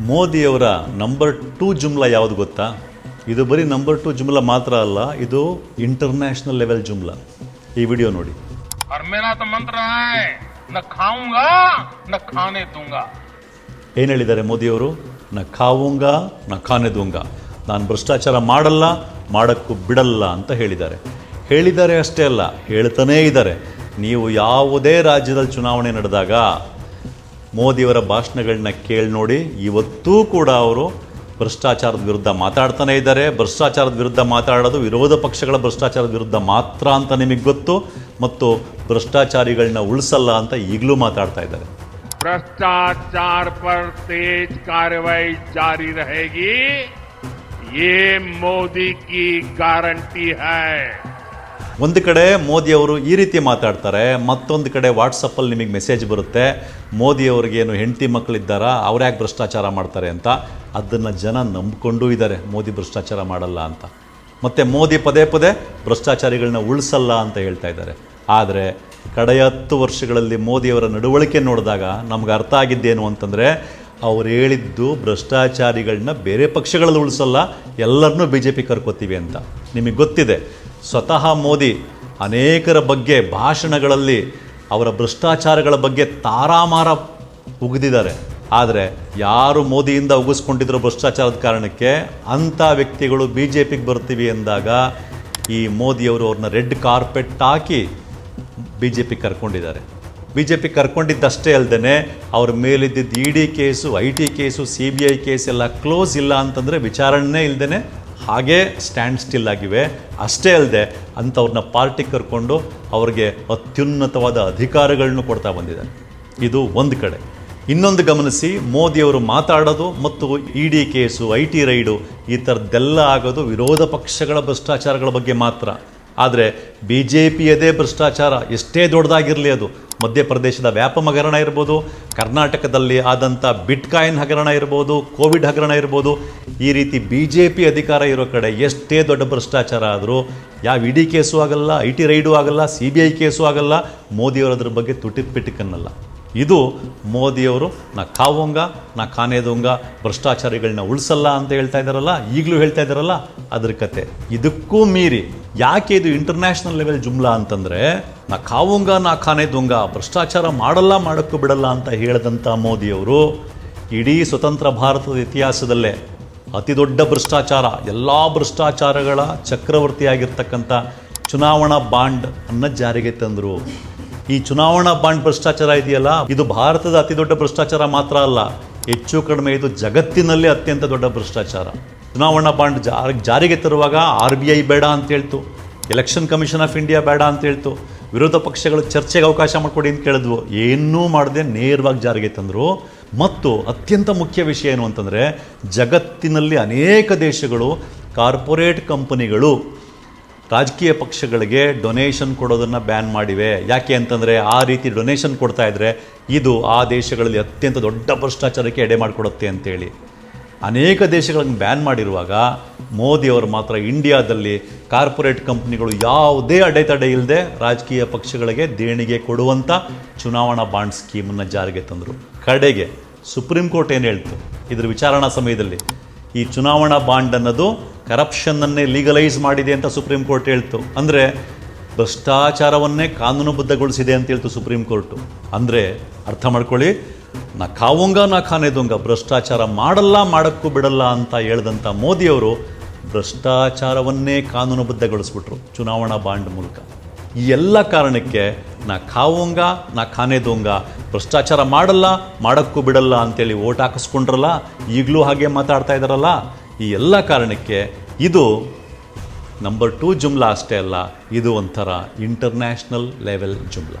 ಮೋದಿಯವರ number two ಜುಮ್ಲಾ ಯಾವುದು ಗೊತ್ತಾ? ಇದು ಬರೀ ನಂಬರ್ ಟೂ ಜುಮ್ಲಾ ಮಾತ್ರ ಅಲ್ಲ ಇದು ಇಂಟರ್ನ್ಯಾಷನಲ್ ಲೆವೆಲ್ ಜುಮ್ಲಾ. ಈ ವಿಡಿಯೋ ನೋಡಿ. ಏನು ಹೇಳಿದ್ದಾರೆ ಮೋದಿಯವರು? ನ ಖಾವುಂಗ ನ ಖಾನೆ ದೂಂಗ. ನಾನು ಭ್ರಷ್ಟಾಚಾರ ಮಾಡಲ್ಲ ಮಾಡಕ್ಕೂ ಬಿಡಲ್ಲ ಅಂತ ಹೇಳಿದ್ದಾರೆ. ಹೇಳಿದ್ದಾರೆ ಅಷ್ಟೇ ಅಲ್ಲ ಹೇಳ್ತಾನೇ ಇದ್ದಾರೆ. ನೀವು ಯಾವುದೇ ರಾಜ್ಯದಲ್ಲಿ ಚುನಾವಣೆ ನಡೆದಾಗ ಮೋದಿಯವರ ಭಾಷಣಗಳನ್ನ ಕೇಳಿ ನೋಡಿ ಇವತ್ತೂ ಕೂಡ ಅವರು ಭ್ರಷ್ಟಾಚಾರದ ವಿರುದ್ಧ ಮಾತಾಡ್ತಾನೆ ಇದ್ದಾರೆ ಭ್ರಷ್ಟಾಚಾರದ ವಿರುದ್ಧ ಮಾತಾಡೋದು ವಿರೋಧ ಪಕ್ಷಗಳ ಭ್ರಷ್ಟಾಚಾರದ ವಿರುದ್ಧ ಮಾತ್ರ ಅಂತ ನಿಮಗೆ ಗೊತ್ತು ಮತ್ತು ಭ್ರಷ್ಟಾಚಾರಿಗಳನ್ನ ಉಳಿಸಲ್ಲ ಅಂತ ಈಗಲೂ ಮಾತಾಡ್ತಾ ಇದ್ದಾರೆ भ्रष्टाचार पर तेज कार्रवाई जारी रहेगी ये मोदी की गारंटी है ಒಂದು ಕಡೆ ಮೋದಿಯವರು ಈ ರೀತಿ ಮಾತಾಡ್ತಾರೆ, ಮತ್ತೊಂದು ಕಡೆ ವಾಟ್ಸಪ್ಪಲ್ಲಿ ನಿಮಗೆ ಮೆಸೇಜ್ ಬರುತ್ತೆ ಮೋದಿಯವ್ರಿಗೇನು ಹೆಂಡತಿ ಮಕ್ಕಳಿದ್ದಾರಾ ಅವ್ರು ಯಾಕೆ ಭ್ರಷ್ಟಾಚಾರ ಮಾಡ್ತಾರೆ ಅಂತ. ಅದನ್ನು ಜನ ನಂಬಿಕೊಂಡೂ ಇದ್ದಾರೆ ಮೋದಿ ಭ್ರಷ್ಟಾಚಾರ ಮಾಡಲ್ಲ ಅಂತ. ಮತ್ತು ಮೋದಿ ಪದೇ ಪದೇ ಭ್ರಷ್ಟಾಚಾರಿಗಳನ್ನ ಉಳಿಸಲ್ಲ ಅಂತ ಹೇಳ್ತಾ ಇದ್ದಾರೆ. ಆದರೆ ಕಡೆಯ ಹತ್ತು ವರ್ಷಗಳಲ್ಲಿ ಮೋದಿಯವರ ನಡವಳಿಕೆ ನೋಡಿದಾಗ ನಮ್ಗೆ ಅರ್ಥ ಆಗಿದ್ದೇನು ಅಂತಂದರೆ, ಅವ್ರು ಹೇಳಿದ್ದು ಭ್ರಷ್ಟಾಚಾರಿಗಳನ್ನ ಬೇರೆ ಪಕ್ಷಗಳಲ್ಲಿ ಉಳಿಸಲ್ಲ, ಎಲ್ಲರನ್ನೂ ಬಿ ಜೆ ಪಿ ಕರ್ಕೋತೀವಿ ಅಂತ. ನಿಮಗೆ ಗೊತ್ತಿದೆ. ಸ್ವತಃ ಮೋದಿ ಅನೇಕರ ಬಗ್ಗೆ ಭಾಷಣಗಳಲ್ಲಿ ಅವರ ಭ್ರಷ್ಟಾಚಾರಗಳ ಬಗ್ಗೆ ತಾರಾಮಾರ ಉಗಿದಿದ್ದಾರೆ. ಆದರೆ ಯಾರು ಮೋದಿಯಿಂದ ಉಗಿಸ್ಕೊಂಡಿದ್ರು ಭ್ರಷ್ಟಾಚಾರದ ಕಾರಣಕ್ಕೆ ಅಂಥ ವ್ಯಕ್ತಿಗಳು ಬಿ ಜೆ ಪಿಗೆ ಬರ್ತೀವಿ ಎಂದಾಗ ಈ ಮೋದಿಯವರು ಅವ್ರನ್ನ ರೆಡ್ ಕಾರ್ಪೆಟ್ ಹಾಕಿ ಬಿ ಜೆ ಪಿ ಕರ್ಕೊಂಡಿದ್ದಾರೆ. ಬಿ ಜೆ ಪಿ ಕರ್ಕೊಂಡಿದ್ದಷ್ಟೇ ಅಲ್ಲದೆ ಅವ್ರ ಮೇಲಿದ್ದಿದ್ದ E D case, I T case, C B I case ಎಲ್ಲ ಕ್ಲೋಸ್ ಇಲ್ಲ ಅಂತಂದರೆ ವಿಚಾರಣೆ ಇಲ್ಲದೇ ಹಾಗೇ ಸ್ಟ್ಯಾಂಡ್ ಸ್ಟಿಲ್ ಆಗಿವೆ. ಅಷ್ಟೇ ಅಲ್ಲದೆ ಅಂಥವ್ರನ್ನ ಪಾರ್ಟಿ ಕರ್ಕೊಂಡು ಅವ್ರಿಗೆ ಅತ್ಯುನ್ನತವಾದ ಅಧಿಕಾರಗಳನ್ನು ಕೊಡ್ತಾ ಬಂದಿದ್ದಾರೆ. ಇದು ಒಂದು ಕಡೆ. ಇನ್ನೊಂದು ಗಮನಿಸಿ ಮೋದಿಯವರು ಮಾತಾಡೋದು ಮತ್ತು E D case I T raid ಈ ಥರದ್ದೆಲ್ಲ ಆಗೋದು ವಿರೋಧ ಪಕ್ಷಗಳ ಭ್ರಷ್ಟಾಚಾರಗಳ ಬಗ್ಗೆ ಮಾತ್ರ. ಆದರೆ ಬಿ ಜೆ ಪಿಯದೇ ಭ್ರಷ್ಟಾಚಾರ, ಎಷ್ಟೇ ದೊಡ್ಡದಾಗಿರಲಿ ಅದು. ಮಧ್ಯಪ್ರದೇಶದ ವ್ಯಾಪಮ ಹಗರಣ ಇರ್ಬೋದು, ಕರ್ನಾಟಕದಲ್ಲಿ ಆದಂಥ ಬಿಟ್ಕಾಯಿನ್ ಹಗರಣ ಇರ್ಬೋದು, ಕೋವಿಡ್ ಹಗರಣ ಇರ್ಬೋದು, ಈ ರೀತಿ ಬಿ ಜೆ ಪಿ ಅಧಿಕಾರ ಇರೋ ಕಡೆ ಎಷ್ಟೇ ದೊಡ್ಡ ಭ್ರಷ್ಟಾಚಾರ ಆದರೂ ಯಾವ ಇ ಡಿ ಕೇಸು ಆಗಲ್ಲ ಐ ಟಿ ರೈಡು ಆಗಲ್ಲ, ಸಿ ಬಿ ಐ ಕೇಸು ಆಗಲ್ಲ, ಮೋದಿಯವರು ಅದ್ರ ಬಗ್ಗೆ ತುಟಿ ಪಿಟಿಕನ್ನಲ್ಲ. ಇದು ಮೋದಿಯವರು, ನಾ ಕಾವೊಂಗ ನಾ ಕಾನೇದೊಂಗ ಭ್ರಷ್ಟಾಚಾರಿಗಳನ್ನ ಉಳಿಸಲ್ಲ ಅಂತ ಹೇಳ್ತಾ ಇದ್ದಾರಲ್ಲ ಈಗಲೂ ಹೇಳ್ತಾ ಇದ್ದಾರಲ್ಲ ಅದ್ರ ಕತೆ. ಇದಕ್ಕೂ ಮೀರಿ ಯಾಕೆ ಇದು ಇಂಟರ್ನ್ಯಾಷನಲ್ ಲೆವೆಲ್ ಜುಮ್ಲಾ ಅಂತಂದರೆ, ನಾ ಕಾವುಂಗ ನಾ ದುಂಗ, ಭ್ರಷ್ಟಾಚಾರ ಮಾಡಲ್ಲ, ಮಾಡೋಕ್ಕೂ ಬಿಡಲ್ಲ ಅಂತ ಹೇಳಿದಂಥ ಮೋದಿಯವರು ಇಡೀ ಸ್ವತಂತ್ರ ಭಾರತದ ಇತಿಹಾಸದಲ್ಲೇ ಅತಿ ದೊಡ್ಡ ಭ್ರಷ್ಟಾಚಾರ, ಎಲ್ಲ ಭ್ರಷ್ಟಾಚಾರಗಳ ಚಕ್ರವರ್ತಿಯಾಗಿರ್ತಕ್ಕಂಥ ಚುನಾವಣಾ ಬಾಂಡ್ ಅನ್ನ ಜಾರಿಗೆ ತಂದರು. ಈ ಚುನಾವಣಾ ಬಾಂಡ್ ಭ್ರಷ್ಟಾಚಾರ ಇದೆಯಲ್ಲ? ಇದು ಭಾರತದ ಅತಿ ದೊಡ್ಡ ಭ್ರಷ್ಟಾಚಾರ ಮಾತ್ರ ಅಲ್ಲ, ಹೆಚ್ಚು ಕಡಿಮೆ ಇದು ಜಗತ್ತಿನಲ್ಲೇ ಅತ್ಯಂತ ದೊಡ್ಡ ಭ್ರಷ್ಟಾಚಾರ. ಚುನಾವಣಾ ಬಾಂಡ್ ಜಾರಿ, ಜಾರಿಗೆ ತರುವಾಗ ಆರ್ ಬಿ ಐ ಬೇಡ ಅಂತ ಹೇಳ್ತು. ಎಲೆಕ್ಷನ್ ಕಮಿಷನ್ ಆಫ್ ಇಂಡಿಯಾ ಬೇಡ ಅಂತ ಹೇಳ್ತು. ವಿರೋಧ ಪಕ್ಷಗಳು ಚರ್ಚೆಗೆ ಅವಕಾಶ ಮಾಡಿಕೊಡಿ ಅಂತ ಕೇಳಿದ್ವು. ಏನೂ ಮಾಡದೆ ನೇರವಾಗಿ ಜಾರಿಗೆ ತಂದರು. ಮತ್ತು ಅತ್ಯಂತ ಮುಖ್ಯ ವಿಷಯ ಏನು ಅಂತಂದರೆ, ಜಗತ್ತಿನಲ್ಲಿ ಅನೇಕ ದೇಶಗಳು, ಕಾರ್ಪೊರೇಟ್ ಕಂಪನಿಗಳು ರಾಜಕೀಯ ಪಕ್ಷಗಳಿಗೆ ಡೊನೇಷನ್ ಕೊಡೋದನ್ನು ಬ್ಯಾನ್ ಮಾಡಿವೆ. ಯಾಕೆ ಅಂತಂದರೆ, ಆ ರೀತಿ ಡೊನೇಷನ್ ಕೊಡ್ತಾ ಇದ್ದರೆ ಇದು ಆ ದೇಶಗಳಲ್ಲಿ ಅತ್ಯಂತ ದೊಡ್ಡ ಭ್ರಷ್ಟಾಚಾರಕ್ಕೆ ಎಡೆ ಮಾಡಿಕೊಡುತ್ತೆ ಅಂತೇಳಿ. ಅನೇಕ ದೇಶಗಳನ್ನು ಬ್ಯಾನ್ ಮಾಡಿರುವಾಗ ಮೋದಿಯವರು ಮಾತ್ರ ಇಂಡಿಯಾದಲ್ಲಿ ಕಾರ್ಪೊರೇಟ್ ಕಂಪ್ನಿಗಳು ಯಾವುದೇ ಅಡೆತಡೆ ಇಲ್ಲದೆ ರಾಜಕೀಯ ಪಕ್ಷಗಳಿಗೆ ದೇಣಿಗೆ ಕೊಡುವಂಥ ಚುನಾವಣಾ ಬಾಂಡ್ ಸ್ಕೀಮನ್ನು ಜಾರಿಗೆ ತಂದರು. ಕಡೆಗೆ ಸುಪ್ರೀಂ ಕೋರ್ಟ್ ಏನು ಹೇಳ್ತು? ಇದ್ರ ವಿಚಾರಣಾ ಸಮಯದಲ್ಲಿ ಈ ಚುನಾವಣಾ ಬಾಂಡ್ ಅನ್ನೋದು ಕರಪ್ಷನ್ನನ್ನೇ ಲೀಗಲೈಸ್ ಮಾಡಿದೆ ಅಂತ ಸುಪ್ರೀಂ ಕೋರ್ಟ್ ಹೇಳ್ತು. ಅಂದರೆ ಭ್ರಷ್ಟಾಚಾರವನ್ನೇ ಕಾನೂನುಬದ್ಧಗೊಳಿಸಿದೆ ಅಂತ ಹೇಳ್ತು ಸುಪ್ರೀಂ ಕೋರ್ಟು. ಅಂದರೆ ಅರ್ಥ ಮಾಡ್ಕೊಳ್ಳಿ ನಾ ಕಾವುಂಗ, ನಾ ಖಾನೆದೊಂಗ, ಭ್ರಷ್ಟಾಚಾರ ಮಾಡಲ್ಲ, ಮಾಡೋಕ್ಕೂ ಬಿಡಲ್ಲ ಅಂತ ಹೇಳಿದಂಥ ಮೋದಿಯವರು ಭ್ರಷ್ಟಾಚಾರವನ್ನೇ ಕಾನೂನುಬದ್ಧಗೊಳಿಸ್ಬಿಟ್ರು ಚುನಾವಣಾ ಬಾಂಡ್ ಮೂಲಕ. ಈ ಎಲ್ಲ ಕಾರಣಕ್ಕೆ ನಾ ಕಾವುಂಗ, ನಾ ಖಾನೇದುಂಗ ಭ್ರಷ್ಟಾಚಾರ ಮಾಡಲ್ಲ, ಮಾಡೋಕ್ಕೂ ಬಿಡಲ್ಲ ಅಂತೇಳಿ ಓಟ್ ಹಾಕಿಸ್ಕೊಂಡ್ರಲ್ಲ, ಈಗಲೂ ಹಾಗೆ ಮಾತಾಡ್ತಾ ಇದ್ದಾರಲ್ಲ ಈ ಎಲ್ಲ ಕಾರಣಕ್ಕೆ ಇದು ನಂಬರ್ ಟೂ ಜುಮ್ಲಾ ಅಷ್ಟೇ ಅಲ್ಲ, ಇದು ಒಂಥರ ಇಂಟರ್ನ್ಯಾಷನಲ್ ಲೆವೆಲ್ ಜುಮ್ಲಾ.